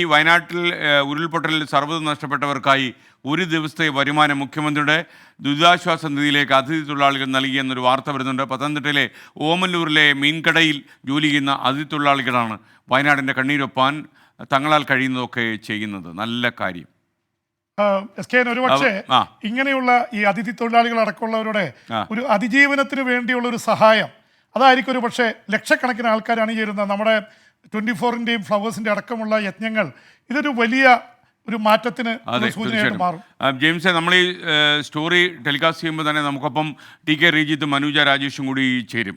ഈ വയനാട്ടിൽ ഉരുൾപൊട്ടലിൽ സർവതും നഷ്ടപ്പെട്ടവർക്കായി ഒരു ദിവസത്തെ വരുമാനം മുഖ്യമന്ത്രിയുടെ ദുരിതാശ്വാസ നിധിയിലേക്ക് അതിഥി തൊഴിലാളികൾ നൽകിയെന്നൊരു വാർത്ത വരുന്നുണ്ട്. പത്തനംതിട്ടയിലെ ഓമല്ലൂരിലെ മീൻകടയിൽ ജോലി ചെയ്യുന്ന അതിഥി തൊഴിലാളികളാണ് വയനാടിന്റെ കണ്ണീരൊപ്പാൻ തങ്ങളാൽ കഴിയുന്നതൊക്കെ ചെയ്യുന്നത്. നല്ല കാര്യം. എസ് കെ ഒരുപക്ഷെ ഇങ്ങനെയുള്ള ഈ അതിഥി തൊഴിലാളികൾ അടക്കമുള്ളവരുടെ ഒരു അതിജീവനത്തിന് വേണ്ടിയുള്ള ഒരു സഹായം. അതായിരിക്കും ഒരു പക്ഷേ ലക്ഷക്കണക്കിന് ആൾക്കാരാണ് ചേരുന്നത് നമ്മുടെ ട്വന്റി ഫോറിന്റെയും ഫ്ലവേഴ്സിന്റെ അടക്കമുള്ള യജ്ഞങ്ങൾ ഇതൊരു വലിയ ഒരു മാറ്റത്തിന് ജെയിംസെ നമ്മൾ ഈ സ്റ്റോറി ടെലികാസ്റ്റ് ചെയ്യുമ്പോൾ തന്നെ നമുക്കൊപ്പം ടി കെ റീജിത്ത് മനുജ രാജേഷും കൂടി ചേരും.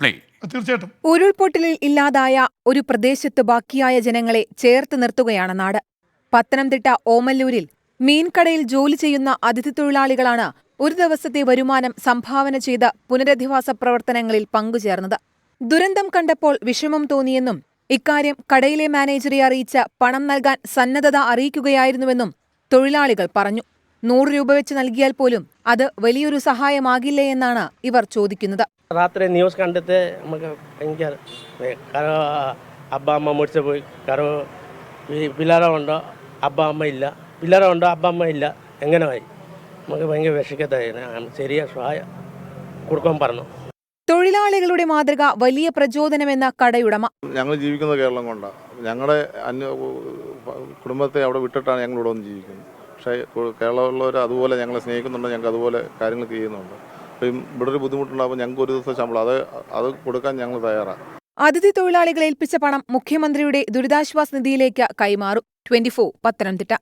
പ്ലേ തീർച്ചയായിട്ടും. ഉരുൾപൊട്ടലിൽ ഇല്ലാതായ ഒരു പ്രദേശത്ത് ബാക്കിയായ ജനങ്ങളെ ചേർത്ത് നിർത്തുകയാണ് നാട്. പത്തനംതിട്ട ഓമല്ലൂരിൽ മീൻകടയിൽ ജോലി ചെയ്യുന്ന അതിഥി തൊഴിലാളികളാണ് ഒരു ദിവസത്തെ വരുമാനം സംഭാവന ചെയ്ത പുനരധിവാസ പ്രവർത്തനങ്ങളിൽ പങ്കുചേർന്നത്. ദുരന്തം കണ്ടപ്പോൾ വിഷമം തോന്നിയെന്നും ഇക്കാര്യം കടയിലെ മാനേജറെ അറിയിച്ച പണം നൽകാൻ സന്നദ്ധത അറിയിക്കുകയായിരുന്നുവെന്നും തൊഴിലാളികൾ പറഞ്ഞു. നൂറ് രൂപ വെച്ച് നൽകിയാൽ പോലും അത് വലിയൊരു സഹായമാകില്ലേ എന്നാണ് ഇവർ ചോദിക്കുന്നത്. രാത്രി ന്യൂസ് കണ്ടിട്ട് നമുക്ക് ഭയങ്കര കാരണം അബ്ബ അമ്മ മുടിച്ചു പോയി. കാരണം പിള്ളേരുണ്ടോ അബ്ബ അമ്മ ഇല്ല. പിള്ളേരുണ്ടോ അബ്ബ അമ്മ ഇല്ല. എങ്ങനെ ആയി നമുക്ക് ഭയങ്കര വിഷക്കത്തായിരുന്നു ശരിയാ സഹായം കൊടുക്കാൻ പറഞ്ഞു. തൊഴിലാളികളുടെ മാതൃക വലിയ പ്രചോദനമെന്ന കടയുടമ. ഞങ്ങൾ ജീവിക്കുന്ന കേരളം കൊണ്ടാണ് ഞങ്ങളുടെ അന്യ കുടുംബത്തെ അവിടെ വിട്ടിട്ടാണ് ഞങ്ങൾ ഇവിടെ വന്ന് ജീവിക്കുന്നത്. പക്ഷേ കേരളമുള്ളവർ അതുപോലെ ഞങ്ങളെ സ്നേഹിക്കുന്നുണ്ട് ഞങ്ങൾക്ക് അതുപോലെ കാര്യങ്ങൾ ചെയ്യുന്നുണ്ട്. അപ്പം ഇവിടെ ഒരു ബുദ്ധിമുട്ടുണ്ടാകുമ്പോൾ ഞങ്ങൾക്ക് ഒരു ദിവസം ശമ്പളം അത് അത് കൊടുക്കാൻ ഞങ്ങൾ തയ്യാറാണ്. അതിഥി തൊഴിലാളികൾ ഏൽപ്പിച്ച പണം മുഖ്യമന്ത്രിയുടെ ദുരിതാശ്വാസ നിധിയിലേക്ക് കൈമാറും. Twenty four Pathanamthitta.